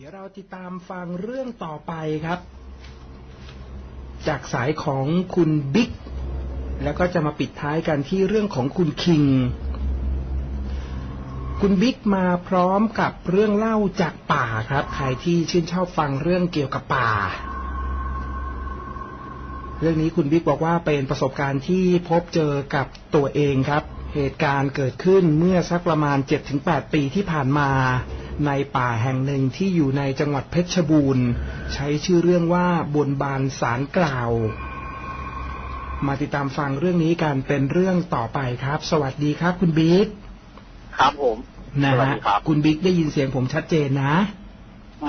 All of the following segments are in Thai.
เดี๋ยวเราติดตามฟังเรื่องต่อไปครับ จากสายของคุณบิ๊กแล้วก็จะมาปิดท้ายกันที่เรื่องของคุณคิง คุณบิ๊กมาพร้อมกับเรื่องเล่าจากป่าครับ ใครที่ชื่นชอบฟังเรื่องเกี่ยวกับป่า เรื่องนี้คุณบิ๊กบอกว่าเป็นประสบการณ์ที่พบเจอกับตัวเองครับ เหตุการณ์เกิดขึ้นเมื่อสักประมาณ 7-8 ปีที่ผ่านมา ในป่าแห่งหนึ่งที่อยู่ในจังหวัดเพชรบูรณ์ ใช้ชื่อเรื่องว่าบนบานสารกล่าว มาติดตามฟังเรื่องนี้กันเป็นเรื่องต่อไปครับ สวัสดีครับ คุณบิ๊กครับผมนะสวัสฮะดีครับคุณบิ๊กได้ยินเสียงผมชัดเจนนะ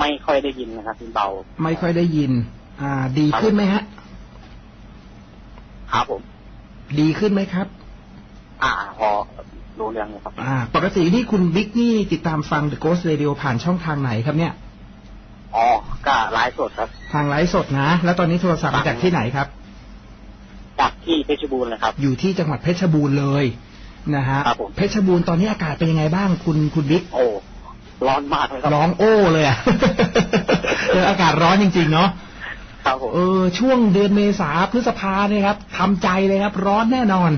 ไม่ค่อยได้ยินนะครับคุณเบา ไม่ค่อยได้ยิน อ่า ดีขึ้นไหมฮะครับผม ดีขึ้นไหมครับ อ่า พอ รู้เรื่องเลยครับอ่า ปกตินี่คุณบิ๊กนี่ติดตามฟัง The Ghost Radio ผ่านช่องทางไหนครับเนี่ย อ๋อก็ไลฟ์สดครับ ทางไลฟ์สดนะ แล้วตอนนี้โทรศัพท์มาจากที่ไหนครับ จากที่เพชรบูรณ์เลยครับ อยู่ที่จังหวัดเพชรบูรณ์เลยนะฮะ ครับผม เพชรบูรณ์ตอนนี้อากาศเป็นยังไงบ้างคุณคุณบิ๊ก โอ้ ร้อนมากเลยครับ ร้องโอ้เลยอะ เอออากาศร้อนจริง ๆ เนาะ ครับผม เออช่วงเดือนเมษาพฤษภาเนี่ยครับทำใจเลยครับ ร้อนแน่นอน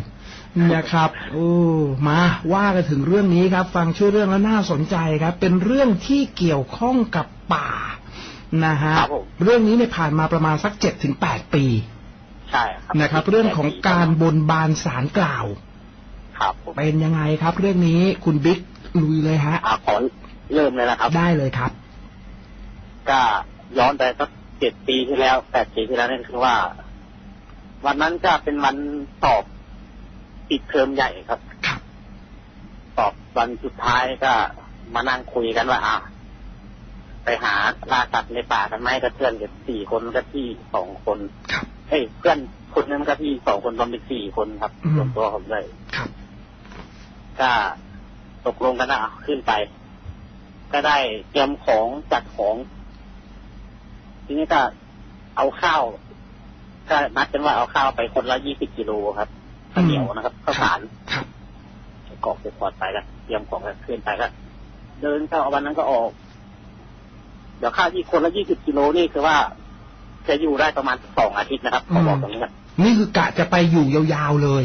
นะครับโอ้มาว่ากันถึงเรื่องนี้ครับ ฟังชื่อเรื่องแล้วน่าสนใจครับ เป็นเรื่องที่เกี่ยวข้องกับป่านะฮะครับผมเรื่องนี้เนี่ยผ่านมาประมาณสักเจ็ดถึงแปดปีใช่ครับนะครับ เรื่องของการบนบานสารกล่าว ครับผมเป็นยังไงครับ เรื่องนี้คุณบิ๊กลุยเลยฮะอ่าขอเริ่มเลยนะครับ ได้เลยครับ ก็ย้อนไปสักเจ็ดปีที่แล้วแปดปีที่แล้วนี่คือว่า วันนั้นก็เป็นวันสอบ ปิดเทอมใหญ่ครับครับสอบวันสุดท้ายก็มานั่งคุยกันว่าอะไปหาล่าสัตว์ในป่ากันไหมกับเพื่อนกับสี่คนก็ที่สองคนครับเอ้ยเพื่อนคนนึงก็ที่สองคนรวมเป็นสี่คนครับอืมรวมตัวผมเลยครับก็ตกลงกันนะอะขึ้นไป ก็ได้เตรียมของจัดของ ทีนี้ก็เอาข้าวก็นัดกันว่าเอาข้าวไปคนละยี่สิบกิโลครับ ข้าวเหนียวนะครับข้าวสารครับกรอกเสร็จพอดไปก็เตรียมของกันขึ้นไปก็เดินเข้าวันนั้นก็ออก เดี๋ยวข้าวที่คนละยี่สิบกิโลนี่คือว่า จะอยู่ได้ประมาณสองอาทิตย์นะครับขอบอกตรงนี้ครับนี่คือกะจะไปอยู่ยาวๆเลย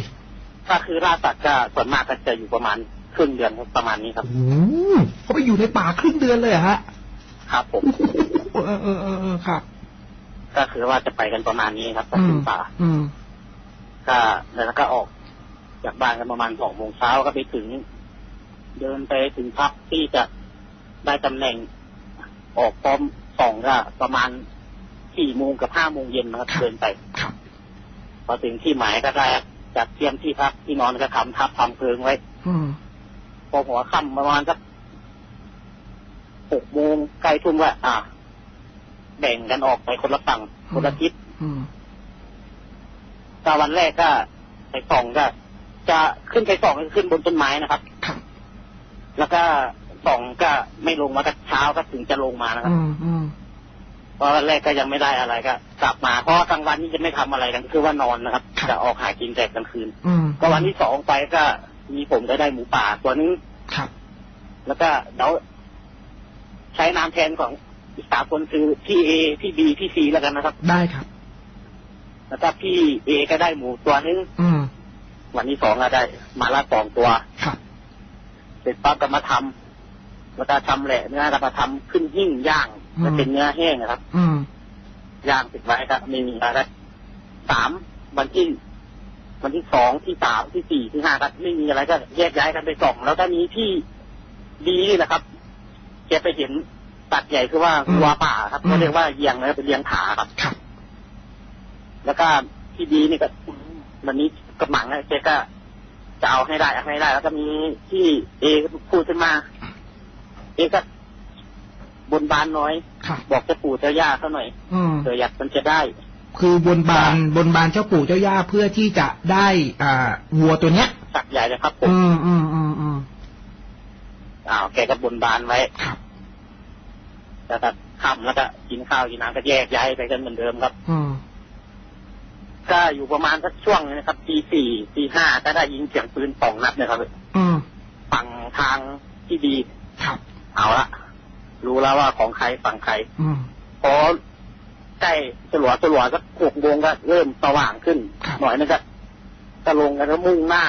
ถ้าคือล่าสัตว์ก็ส่วนมากก็จะอยู่ประมาณครึ่งเดือนครับประมาณนี้ครับโอ้โหเขาไปอยู่ในป่าครึ่งเดือนเลยเหรอฮะ ครับผมเออเออเออเออครับ ก็คือว่าจะไปกันประมาณนี้ครับไปอืถึมงป่า อืม ก็แล้วก็ออกจากบ้านกันประมาณสองโมงเช้าก็ไปถึง เดินไปถึงพักที่จะได้ตำแหน่ง ออกพร้อมสองก็ประมาณสี่โมงกับห้าโมงเย็นนะครับครับเดินไปครับพอถึงที่หมายก็ได้จัดเตรียมที่พักที่นอนก็ทำทับทำเพลิงไว้อืมพอหัวค่ำประมาณสักหกโมงใกล้ทุ่มว่าอะแบ่งกันออกไปคนละฝั่งคนละทิศอืม ก็วันแรกก็ไปส่องก็ จะขึ้นไปส่องก็ขึ้นบนต้นไม้นะครับครับแล้วก็ส่องก็ไม่ลงมาก็เช้าก็ถึงจะลงมานะครับอืมอืมเพราะวันแรกก็ยังไม่ได้อะไรก็กลับมาเพราะว่ากลางวันนี่จะไม่ทำอะไรกันคือว่านอนนะครับ จะออกหากินแต่กลางคืนอืมก็วันที่สองไปก็มีผมก็ได้หมูป่าตัวนึงครับ แล้วก็เดี๋ยวใช้นามแทนของอีกสามคนคือพี่เอพี่บีพี่ซีแล้วกันนะครับ ได้ครับ แล้วก็พี่เอก็ได้หมูตัวนึงอืมวันที่สองก็ได้ มาละสองตัวครับเสร็จปั๊บก็มาทำแล้วก็ทำแหละเนื้อแล้วก็ทำขึ้นหิ้งย่างมันเป็นเนื้อแห้งนะครับ อืมย่างติดไว้ก็ไม่มีอะไรสามวันที่วันที่สองที่สามที่สี่ที่ห้าก็ไม่มีอะไรก็แยกย้ายกันไปส่องแล้วก็มีที่ดีนี่แหละครับแกไปเห็นตัดใหญ่คือว่าวัวป่าครับเขาเรียกว่าเยียงนะเป็นเลี้ยงผาครับครับ แล้วก็ที่ดีนี่ก็วันนี้กระหมังนะแกก็จะเอาให้ได้เอาให้ได้ แล้วก็มีที่เอพูดขึ้นมา เอก็บนบานน้อยครับบอกเจะปู่เจ้าย่าเขาหน่อยอืมเผื่ออยากมันจะได้ คือบนบานบนบานเจ้าปู่เจ้าย่าเพื่อที่จะได้อ่าวัวตัวเนี้ยสักใหญ่เลยครับผมอืมอืมอืมอืมอ้าวแกก็บนบานไว้ครับแล้วก็ค่ำแล้วก็กินข้าวกินน้ำก็แยกย้ายไปกันเหมือนเดิมครับ อืม ก็อยู่ประมาณสักช่วงนี้นะครับตีสี่ตีห้าก็ได้ยินเสียงปืนสองนัดนะครับอืมฝั่งทางที่ดีครับเอาละรู้แล้วว่าของใครฝั่งใคร อืมพอใกล้สลัวสลัวสักหกโมงก็เริ่มสว่างขึ้นครับหน่อยนึงก็จะลงกันแล้วมุ่งหน้า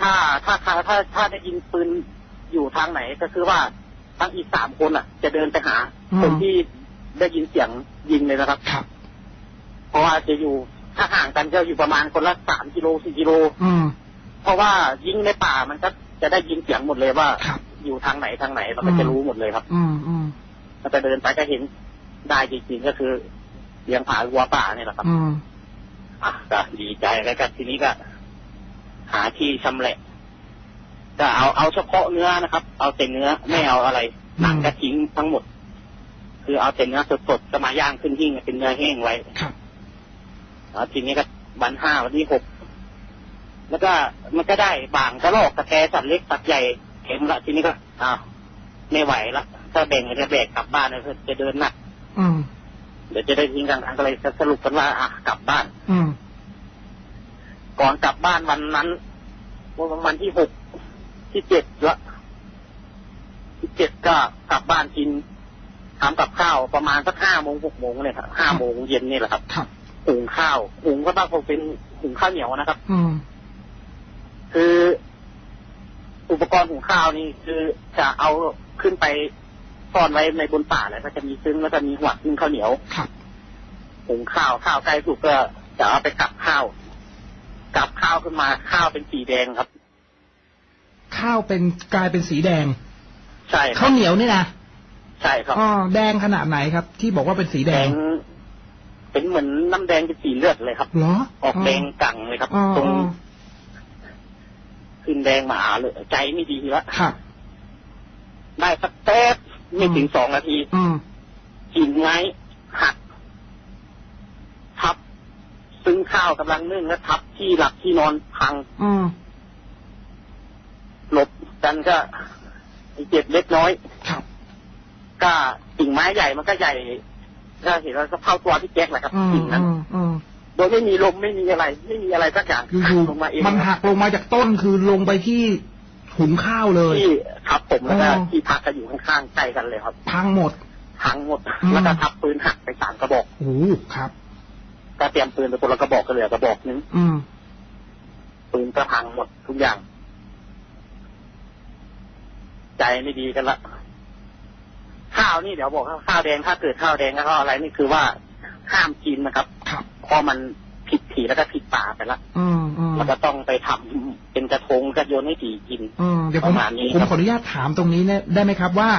ถ้าถ้าถ้าถ้าถ้าได้ยินปืนอยู่ทางไหนก็คือว่าทั้งอีกสามคนอะ จะเดินไปหาคนที่ได้ยินเสียงยิงเลยนะครับ ครับ เพราะว่าจะอยู่ ถ้าห่างกันก็อยู่ประมาณคนละสามกิโลสี่กิโลอืมเพราะว่ายิงในป่ามันก็จะได้ยินเสียงหมดเลยว่า ครับ อยู่ทางไหนทางไหนเราก็อืมจะรู้หมดเลยครับอืมอืมมันจะเดินไปก็เห็นได้จริงๆก็คือเลี้ยงผาวัวป่าเนี่ยแหละครับ อืมอะก็ดีใจแล้วก็ทีนี้ก็ หาที่ชำแหละก็เอาเอาเฉพาะเนื้อนะครับ เอาแต่เนื้อไม่เอาอะไรหนังก็ทิ้งทั้งหมด คือเอาแต่เนื้อสดๆจะมาย่างขึ้นหิ้งเป็นเนื้อแห้งไว้ ครับแล้ว ทีนี้ก็วันห้าวันที่หกแล้วก็มันก็ได้บางกระรอกกระแตสัตว์เล็กสัตว์ใหญ่เข็มละทีนี้ก็อ้าวไม่ไหวละถ้าแบ่งจะแบกกลับบ้านเนี่ยจะเดินหนักอืมเดี๋ยวจะได้ทิ้งกลางทางก็เลยสรุปกันว่าอะกลับบ้าน อืมก่อนกลับบ้านวันนั้นวันวันที่หกที่เจ็ดละที่เจ็ดก็กลับบ้านกินทำกับข้าวประมาณสักห้าโมงหกโมงเลยครับห้าโมงเย็นนี่แหละครับครับ หุงข้าวหุงก็ต้องคงเป็นหุงข้าวเหนียวนะครับ อืมคืออุปกรณ์หุงข้าวนี่คือจะเอาขึ้นไปซ่อนไว้ในบนป่าเลยก็จะมีซึ้งแล้วก็มีหัวนึ่งข้าวเหนียวครับหุงข้าวข้าวใกล้สุกก็จะเอาไปกลับข้าวกลับข้าวขึ้นมาข้าวเป็นสีแดงครับ ข้าวเป็นกลายเป็นสีแดง ใช่ครัข้าวบเหนียวนี่นะใช่ครับอ๋อแดงขนาดไหนครับ ที่บอกว่าเป็นสีแดแดงง เป็นเหมือนน้ำแดงเป็นสีเลือดเลยครับเหรอออกแดงกังเลยครับอ๋อตรงอ๋อขึ้นแดงมาเลยใจไม่ดีแล้วครับได้สักแป๊บไม่ถึงสองนาทีอืมกิ่งไม้หักทับ ซึ่งข้าวกำลังนึ่งแล้วทับที่หลับที่นอนพังอืมหลบกันก็เจ็บเล็กน้อยครับก็กิ่งไม้ใหญ่มันก็ใหญ่ ก็เห็นแล้วก็เข้าตัวพี่แจ็คแหละครับอืมกิ่งนั้นอืมอืมโดยไม่มีลมไม่มีอะไร ไม่มีอะไรสักอย่างอยู่ลงมาเองๆมันหักลงมาจากต้นคือลงไปที่หุงข้าวเลยที่ทับผมแล้วก็อ๋อที่พักก็อยู่ข้างๆใกล้กันเลยครับพังหมดพังหมดอืมแล้วก็ทับปืนหักไปสามกระบอกโอ้โหครับก็เตรียมปืนไปคนละกระบอกก็เหลือกระบอกนึงอืมปืนก็พังหมดทุกอย่าง ใจไม่ดีกันละ ข้าวนี่เดี๋ยวบอกว่าข้าวแดงถ้าเกิดข้าวแดงแล้วก็อะไรนี่คือว่าห้ามกินนะครับครับเพราะมันผิดผีแล้วก็ผิดป่าไปละอืมอืมแล้วก็ต้องไปทำเป็นกระทงกระโยนให้ผีกินอืมเดี๋ยวผปมระมาณนี้ผมครับขออนุญาตถามตรงนี้เนี่ยได้ไหมครับว่า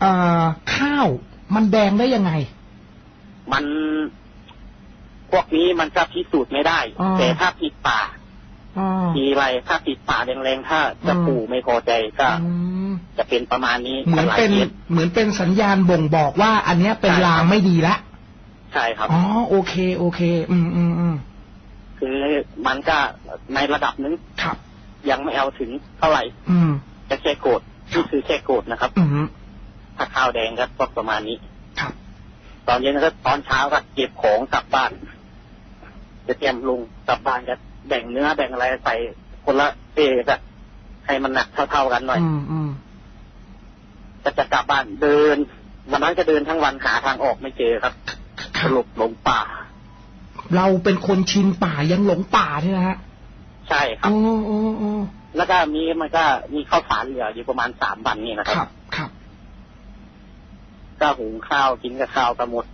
เอ่อข้าวมันแดงได้ยังไง มันพวกนี้มันก็พิสูจน์ไม่ได้อ๋อแต่ถ้าผิดป่า อ๋อทีไรถ้าผิดป่าแรงๆถ้าจะอืมปู่ไม่พอใจก็อืมจะเป็นประมาณนี้เหมือนหลายเป็นคสเหมือนเป็นสัญญาณบ่งบอกว่า อันเนี้ยเป็นใช่ครับลางไม่ดีละใช่ครับอ๋อโอเค โอเค อืมอืมอืมคือมันก็ในระดับหนึงครับ ยังไม่เอาถึงเท่าไหร่ อืมจะแค่โกรธนี่คือแค่โกรธนะครับ อืมถ้าข้าวแดงก็ประมาณนี้ครับ ตอนเย็นก็ตอนเช้าก็เก็บของกลับบ้านจะเตรียมลงกลับบ้านก็ แบ่งเนื้อแบ่งอะไรใส่คนละเออะให้มันหนักเท่าๆกันหน่อย อืมอืมก็จะกลับบ้านเดินวันนั้นก็เดินทั้งวันหาทางออกไม่เจอครับคสรับรุปหลงป่า เราเป็นคนชินป่ายังหลงป่าใช่ไหมฮะใช่ครับอ๋ออ๋ออ๋อแล้วก็มีมันก็มีข้าวสารเหลืออยู่ประมาณสามวันนี่นะคครัรับบครับก็หุงข้าวกินกับข้าวก็หมด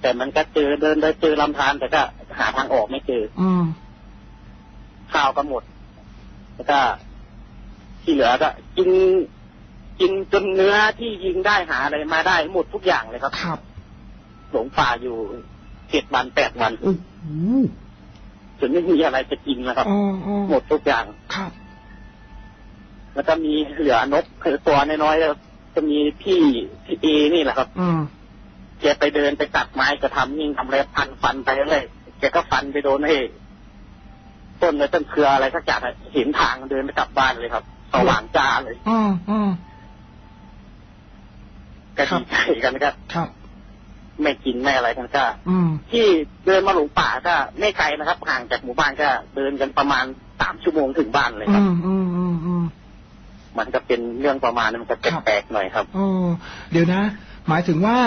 แต่มันก็เจอเดินเดินเจอลำธารแต่ก็หาทางออกไม่เจอ อืม ข้าวก็หมด แล้วก็ที่เหลือก็กินกินจนเนื้อที่ยิงได้หาอะไรมาได้หมดทุกอย่างเลยครับครับ หลงป่าอยู่เจ็ดวันแปดวันโอ้โหจนไม่มีอะไรจะกินนะครับอ๋ออ๋อหมดทุกอย่างครับ แล้วก็มีเหลือนกคือตัวน้อยๆแล้วจะมีพี่พี่เอนี่แหละครับอืมแกไปเดินไปตัดไม้จะทำยิ่งทำอะไรพันฟันไปเลยแกก็ฟันไปโดนไอ้ ต้นเลยต้นเครืออะไรสักอย่างอะเห็นทางเดินไปกลับบ้านเลยครับสว่างจ้าเลย อืมอืมก็ครับดีใจกันก็ครับ ไม่กินไม่อะไรกันก็อืมที่เดินมาหลงป่าก็ไม่ไกลนะครับห่างจากหมู่บ้านก็เดินกันประมาณสามชั่วโมงถึงบ้านเลยคอืรับมอืมอืมอืมมันก็เป็นเรื่องประมาณนั้นมันก็ครับแปลกๆหน่อยครับอ๋อเดี๋ยวนะ หมายถึงว่า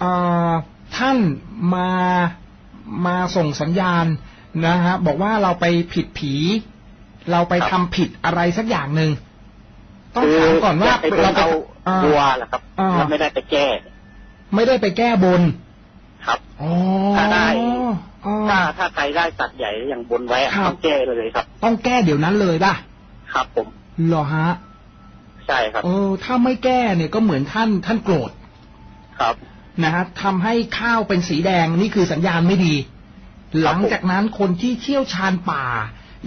เอ่อท่านมามาส่งสัญญาณ นะฮะบอกว่าเราไปผิดผี เราไปครับทำผิดอะไรสักอย่างหนึ่งต้องถามก่อนว่าคืเราเราไปเอาอ่าวัวแหละครับอ่าเราไม่ได้ไปแก้ ไม่ได้ไปแก้บน ครับอ๋อถ้าได้อ๋อถ้าถ้าใครได้สัตว์ใหญ่อย่างบนไว้อะครับต้องแก้เลยครับ ต้องแก้เดี๋ยวนั้นเลยป่ะครับผมเหรอฮะ ใช่ครับเออถ้าไม่แก้เนี่ยก็เหมือนท่านท่านโกรธครับนะฮะทำให้ข้าวเป็นสีแดงนี่คือสัญญาณไม่ดี หลังจากนั้นคนที่เชี่ยวชาญป่า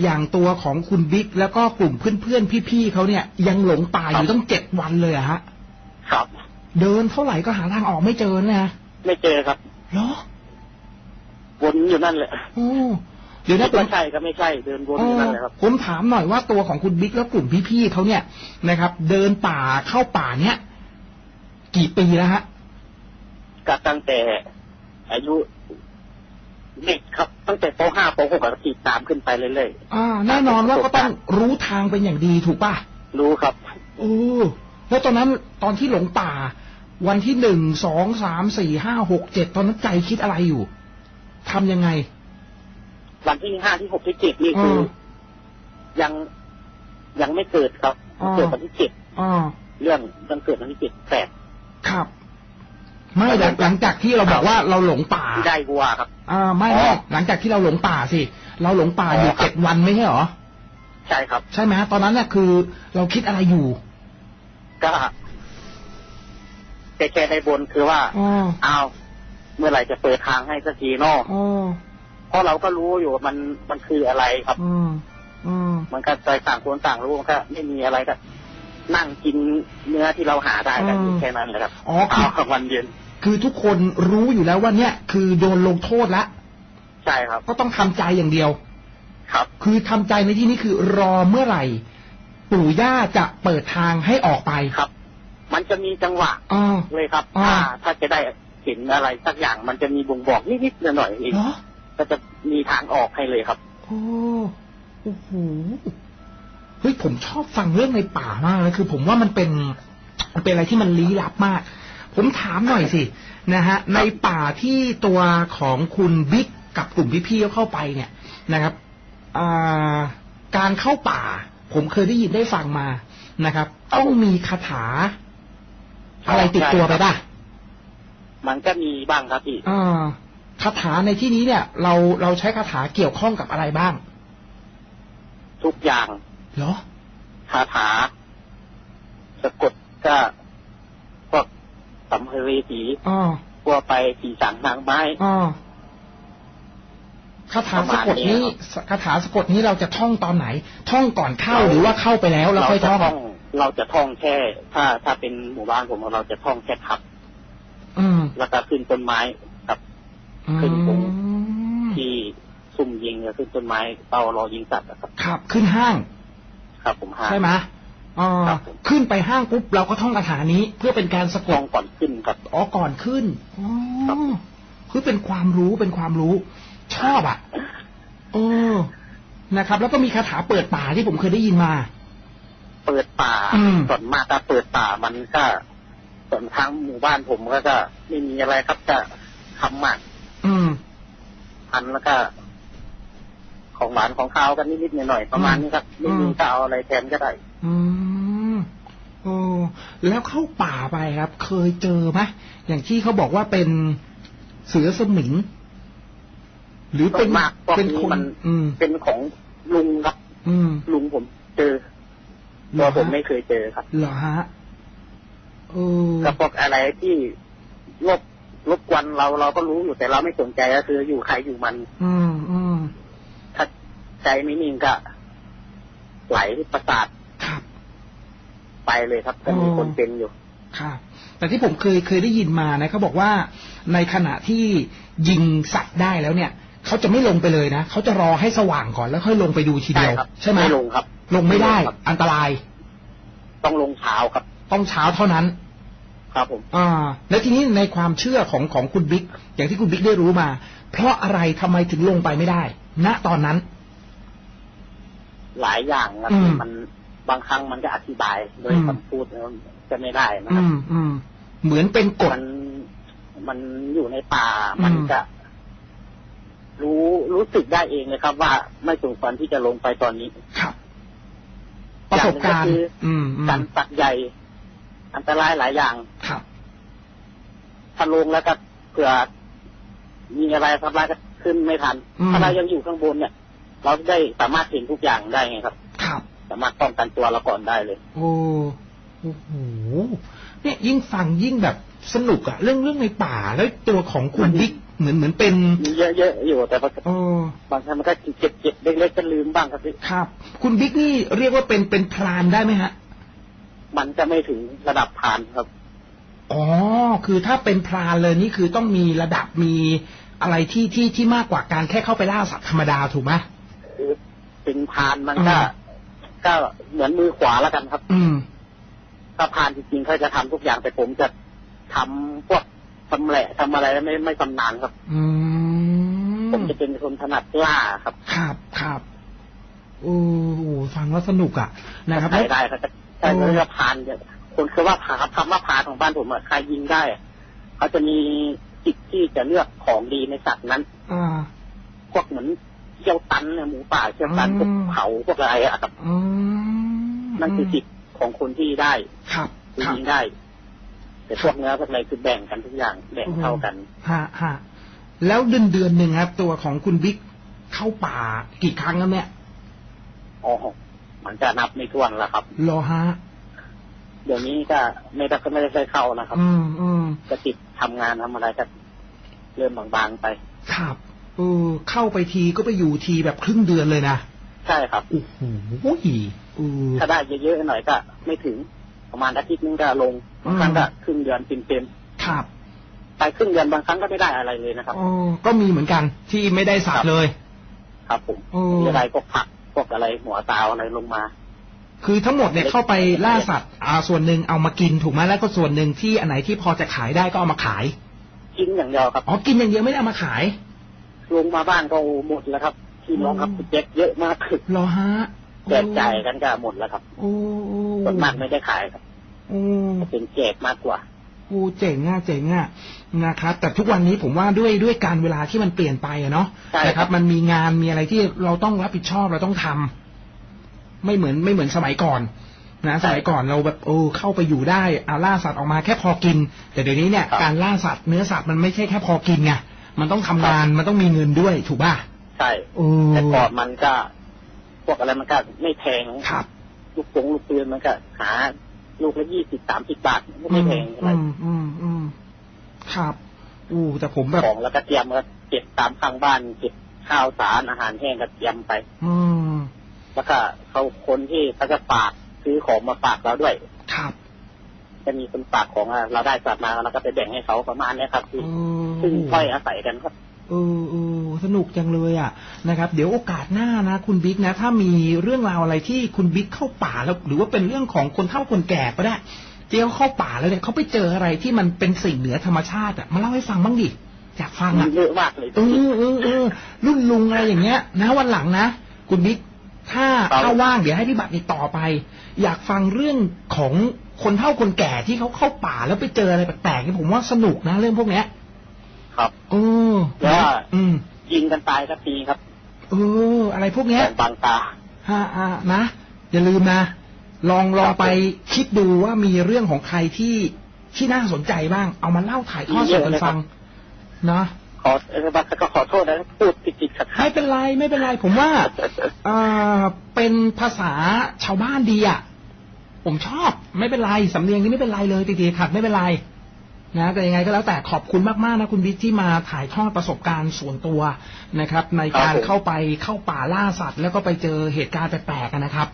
อย่างตัวของคุณบิ๊กแล้วก็กลุ่มเพื่อนๆพี่ๆเขาเนี่ย ยังหลงป่าอยู่ตั้งเจ็ดวันเลยอะฮะครับ เดินเท่าไหร่ก็หาทางออกไม่เจอนะไม่เจอครับเหรอวนอยู่นั่นแหละโอ้เดี๋ยวคินะดผมว่าใช่ก็ไม่ใช่เดินวนเออยู่อนั่นแหละครับผมถามหน่อยว่าตัวของคุณบิ๊กแล้วกลุ่มพี่ๆเขาเนี่ยนะครับ เดินป่าเข้าป่าเนี่ยกี่ปีแล้วฮะก็ตั้งแต่อายุ เด็กครับ ตั้งแต่ป .5 ป .6 ก็ติดตามขึ้นไปเรื่อยอ่าแน่นอนว่าก็ต้องรู้ทางเป็นอย่างดีถูกป่ะๆรู้ครับโอ้แล้วตอนนั้นตอนที่หลงป่า วันที่หนึ่งสองสามสี่ห้าหกเจ็ดตอนนั้นใจคิดอะไรอยู่ทำยังไง วันที่ห้าที่หกที่เจ็ดนี่คือออยังยังไม่เกิดครับอ๋อเกิดวันที่เจ็ดอ่าเรื่องเรื่องเกิดวันที่เจ็ดแปดครับ ไม่หลังหลังจากที่เราบอกว่าเราหลงป่าที่ได้วัวครับอ่าไม่อ๋อไม่หลังจากที่เราหลงป่าสิเราหลงป่าอยู่อ๋อครับเจ็ดวันไม่ใช่เหรอใช่ครับ ใช่ไหมตอนนั้นน่ะคือ เราคิดอะไรอยู่ก็แค่แค่ในบนคือว่าอ๋อเอาเมื่อไหร่จะเปิดทางให้สักทีเนอกอ๋อเพราะเราก็รู้อยู่ว่ามันมันคืออะไรครับ อืมอืมมันก็ใจต่างคนต่างรู้มันก็ไม่มีอะไรก็ นั่งกินเนื้อที่เราหาได้กันอยู่แค่นั้นแหละครับอ๋อคือเช้ากลางวันเย็น คือทุกคนรู้อยู่แล้วว่าเนี่ย คือโดนลงโทษละใช่ครับ ก็ต้องทำใจอย่างเดียว ครับ คือทำใจในที่นี้คือรอเมื่อไหร่ ปู่ย่าจะเปิดทางให้ออกไปครับ มันจะมีจังหวะอ๋อเลยครับอ่าถ้าถ้าจะได้เห็นอะไรสักอย่างมันจะมีบ่งบอกนิดๆหน่อยๆเองเหรอก็จะมีทางออกให้เลยครับ โอ้โอ้โห เฮ้ยผมชอบฟังเรื่องในป่ามากเลยคือ ผมว่ามันเป็นมันเป็นอะไรที่มันลี้ลับมาก ผมถามหน่อยสินะฮะ ในป่าที่ตัวของคุณบิ๊กกับกลุ่มพี่ๆเขาเข้าไปเนี่ยนะครับอ่าการเข้าป่า ผมเคยได้ยินได้ฟังมานะครับครับต้องมีคาถา อะไรติดตัวไปป่ะมันก็มีบ้างครับพี่อ่าคาถาในที่นี้เนี่ย เราเราใช้คาถาเกี่ยวข้องกับอะไรบ้าง ทุกอย่าง เหรอคาถาสะกดก็พวกสัมภเวสีอ๋อพวกไปผีสางนางไม้อ๋อคาถาสะกดนี้คาถาสะกดนี้เราจะท่องตอนไหน ท่องก่อนเข้าหรือว่าเข้าไปแล้วแล้วเราค่อยจะท่องท่องเราจะท่องแค่ ถ้าถ้าเป็นหมู่บ้านผมเราจะท่องแค่ทับอืมแล้วก็ขึ้นต้นไม้กับขึ้นตรงอืมที่ซุ่มยิงกับขึ้นต้นไม้เป้ารอยิงสัตว์นะครับ ครับ ขึ้นห้าง ครับผมหาใช่ไหมอ๋อครับผมขึ้นไปห้างปุ๊บเราก็ท่องคาถานี้ เพื่อเป็นการสะกท่ดองก่อนขึ้นครับอ๋อก่อนขึ้นอ๋อครับคือเป็นความรู้เป็นความรู้ ชอบอะเออนะครับ แล้วก็มีคาถาเปิดป่าที่ผมเคยได้ยินมา เปิดป่าอืมส่วนมากถ้าเปิดป่ามันก็ส่วนทางหมู่บ้านผมก็จะไม่มีอะไรครับจะทำหมักอืมพันแล้วก็ ของหวานของข้าวกันนิดๆหน่อยๆประมาณนี้ครับไม่มีอืมก็เอาอะไรแทนก็ได้ อืมโอ้แล้วเข้าป่าไปครับ เคยเจอไหมอย่างที่เขาบอกว่าเป็นเสือสมิงหรือเป็นส่วนมากพวกเป็นนี้คนมันอืมเป็นของลุงครับ อืมลุงผมเจอเหรตัวอผมฮะไม่เคยเจอครับเหรอฮะเออกับพวกอะไรที่รบรบกวนเราเราก็รู้อยู่แต่เราไม่สนใจก็คืออยู่ใครอยู่มัน อืมอืมถ้า ใจไม่นิ่งก็ไหลประสาทครับไปเลยครับก็มีอ๋อคนเป็นอยู่ครับแต่ที่ผมเคยเคยได้ยินมานะเขาบอกว่าในขณะที่ยิงสัตว์ได้แล้วเนี่ยเขาจะไม่ลงไปเลยนะเขาจะรอให้สว่างก่อนแล้วค่อยลงไปดูทีเดียวใช่ครับใช่ไหมไม่ลงครับ ลงไม่ได้ไม่ลงครับอันตราย ต้องลงเช้าครับ ต้องเช้าเท่านั้น ครับผม อ่า แล้วทีนี้ในความเชื่อของของคุณบิ๊กอย่างที่คุณบิ๊กได้รู้มา เพราะอะไรทำไมถึงลงไปไม่ได้ ณตอนนั้น หลายอย่างครับอืมมันบางครั้งมันก็อธิบายโดยอืมคำพูดแล้วจะไม่ได้นะคอืรับมอืมเหมือนเป็นกฎมันมันอยู่ในป่าอืมมันจะรู้รู้สึกได้เองเลยครับ ว่าไม่สมควรที่จะลงไปตอนนี้ครับประสบการณ์อย่างหนึ่งก็คืออืมอืมการตัดใหญ่ อันตรายหลายอย่างครับถ้าลงแล้วก็เผื่อมีอะไรทำร้ายก็ขึ้นไม่ทันอืมถ้าเรายังอยู่ข้างบนเนี่ย เราได้สามารถเห็นทุกอย่างได้ไงครับ ครับ สามารถป้องกันตัวเราก่อนได้เลย โอ้โอ้โหเนี่ยยิ่งฟังยิ่งแบบสนุกอะเรื่องเรื่องในป่าแล้วตัวของคุณมันบิ๊กเหมือนเหมือนเป็นมีเยอะๆอยู่แต่บางเออบางครั้งมันก็เจ็บเจ็บๆเล็กๆก็ลืมบ้างครับพี่ครับ คุณบิ๊กนี่เรียกว่าเป็นเป็นพรานได้ไหมฮะ มันจะไม่ถึงระดับผ่านครับอ๋อคือถ้าเป็นพรานเลยนี่คือต้องมีระดับมีอะไรที่ที่ที่มากกว่าการแค่เข้าไปล่าสัตว์ธรรมดาถูกไหม คือเป็นพานมันก็อืมก็เหมือนมือขวาแล้วกันครับ อืมถ้าพานจริงๆเขาจะทำทุกอย่างแต่ผมจะทำพวกทำแหละทำอะไรไม่ไม่ชำนาญครับ อืมผมจะเป็นคนถนัดล่าครับ ครับครับโอ้โหฟังแล้วสนุกอะนะครับใช้แล้วได้ครับแต่แต่โอ้เรื่องพานเนี่ยคนคือว่าพานคำว่าพานของบ้านผมอะใครยิงได้อะเขาจะมีสิทธิ์ที่จะเลือกของดีในสัตว์นั้นอ่าพวกเหมือน เจียวตันเนี่ยหมูป่าเจียวตันอืพวกมเผาพวกอะไรอะครับอืมนั่นคือสิทธิ์ของคนที่ได้ครับคือครับยิงได้ แต่พวกเนื้อพวกอะไรคือแบ่งกันทุกอย่างแบ่งเท่ากันฮะฮะแล้วเดือนเดือนหนึ่งครับ ตัวของคุณบิ๊กเข้าป่ากี่ครั้งแล้วเนี่ยอ๋อมันจะนับไม่ถ้วนแล้วครับรอฮะเดี๋ยวนี้ก็ไม่ได้ก็ไม่ได้เคยเข้านะครับ อืมอืมก็ติดทำงานทำอะไรก็เริ่มบางๆไป ครับเออเข้าไปทีก็ไปอยู่ทีแบบครึ่งเดือนเลยนะใช่ครับโอ้โหเออถ้าได้เยอะๆหน่อยก็ไม่ถึงประมาณอาทิตย์นึงก็ลงบางครั้งก็ครึ่งเดือนเต็มครับๆไปครึ่งเดือนบางครั้งก็ไม่ได้อะไรเลยนะครับอ๋อก็มีเหมือนกันที่ไม่ได้สัตครัว์บเลย ครับผมโอ้มีอะไรพวกผักพวกอะไรหัวตาวอะไรลงมา คือทั้งหมดเนี่ยเข้าไปล่าสัตว์อ่าส่วนหนึ่งเอามากินถูกไหมแล้วก็ส่วนหนึ่งที่อันไหนที่พอจะขายได้ก็เอามาขาย กินอย่างเดียวครับอ๋อกินอย่างเดียวไม่ได้เอามาขาย ลงมาบ้านก็หมดแล้วครับที่น้องครับอืมคุณแจ็คเยอะมากคือรอฮะแจกจ่ายกันก็หมดแล้วครับโอ้โอ้ส่วนมากไม่ได้ขายครับโอ้เป็นแจกมากกว่าโอ้เจ๋งอะเจ๋งอะนะครับแต่ทุกวันนี้ผมว่าด้วยด้วยการเวลาที่มันเปลี่ยนไปอะเนาะใช่ครับนะครับ มันมีงานมีอะไรที่เราต้องรับผิดชอบเราต้องทำไม่เหมือนไม่เหมือนสมัยก่อนนะสมัยก่อนเราแบบเออเข้าไปอยู่ได้อาล่าสัตว์ออกมาแค่พอกิน แต่เดี๋ยวนี้เนี่ยครับการล่าสัตว์เนื้อสัตว์มันไม่ใช่แค่พอกินไง มันต้องทำงานมันต้องมีเงินด้วยถูกป่ะใช่โอ้แต่ก่อนมันก็พวกอะไรมันก็ไม่แพงครับ ลูกปงลูกปืนมันก็หาลูกละยี่สิบสามสิบบาทมันก็ไม่แพงอะไรอืมอืมอืมครับ อู้แต่ผมแบบของแล้วก็เตรียมก็เก็บตามข้างบ้านเก็บข้าวสารอาหารแห้งก็เตรียมไป อืมแล้วก็เขาคนที่เขาจะฝากซื้อของมาฝากเราด้วย ครับ จะมีคนฝากของอะเราได้สัตว์มาเราก็ไปแบ่งให้เขาประมาณเนี้ยครับคือเออซึ่งค่อยอาศัยกันครับเออเออสนุกจังเลยอะนะครับ เดี๋ยวโอกาสหน้านะ คุณบิ๊กนะ ถ้ามีเรื่องราวอะไรที่คุณบิ๊กเข้าป่าแล้ว หรือว่าเป็นเรื่องของคนเฒ่าคนแก่ก็ได้ที่เขาเข้าป่าแล้วเนี่ยเขาไปเจออะไรที่มันเป็นสิ่งเหนือธรรมชาติอะมาเล่าให้ฟังบ้างดิอยากฟังมีอะเยอะมากเลยเออเออเออรุ่นลุงอะไรอย่างเงี้ย นะวันหลังนะคุณบิ๊กถ้าครับถ้าว่างเดี๋ยวให้พี่บัตรติดต่อไป อยากฟังเรื่องของ คนเฒ่าคนแก่ที่เขาเข้าป่าแล้วไปเจออะไรแปลกๆนี่ผมว่าสนุกนะเรื่องพวกเนี้ย ครับเออแล้วอืมยิงกันตายก็ปีครับเอออะไรพวกเนี้ยของบางตาฮะฮะนะอย่าลืมนะลองลองครับไปคิดดูว่ามีเรื่องของใครที่ที่น่าสนใจบ้าง เอามาเล่าถ่ายทอดมีสเยดอะกันเลยครับฟังนะขอเออบัก็ขอโทษนะพูดติดๆขัดๆไม่เป็นไรไม่เป็นไรผมว่าเออเป็นภาษาชาวบ้านดีอะ ผมชอบ ไม่เป็นไรสำเนียงนี้ไม่เป็นไรเลยตีๆขัดไม่เป็นไรนะแต่ยังไงก็แล้วแต่ขอบคุณมากๆนะคุณบิ๊กที่มาถ่ายทอดประสบการณ์ส่วนตัวนะครับ ในการครับผมเข้าไปเข้าป่าล่าสัตว์ แล้วก็ไปเจอเหตุการณ์แปลกๆอะนะครับ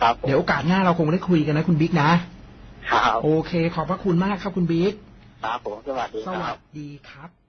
ครับผมเดี๋ยวโอกาสหน้าเราคงได้คุยกันนะคุณบิ๊กนะครับโอเค ขอบพระคุณมากครับคุณบิ๊กครับผมสวัสดีสควัรับสดีครับ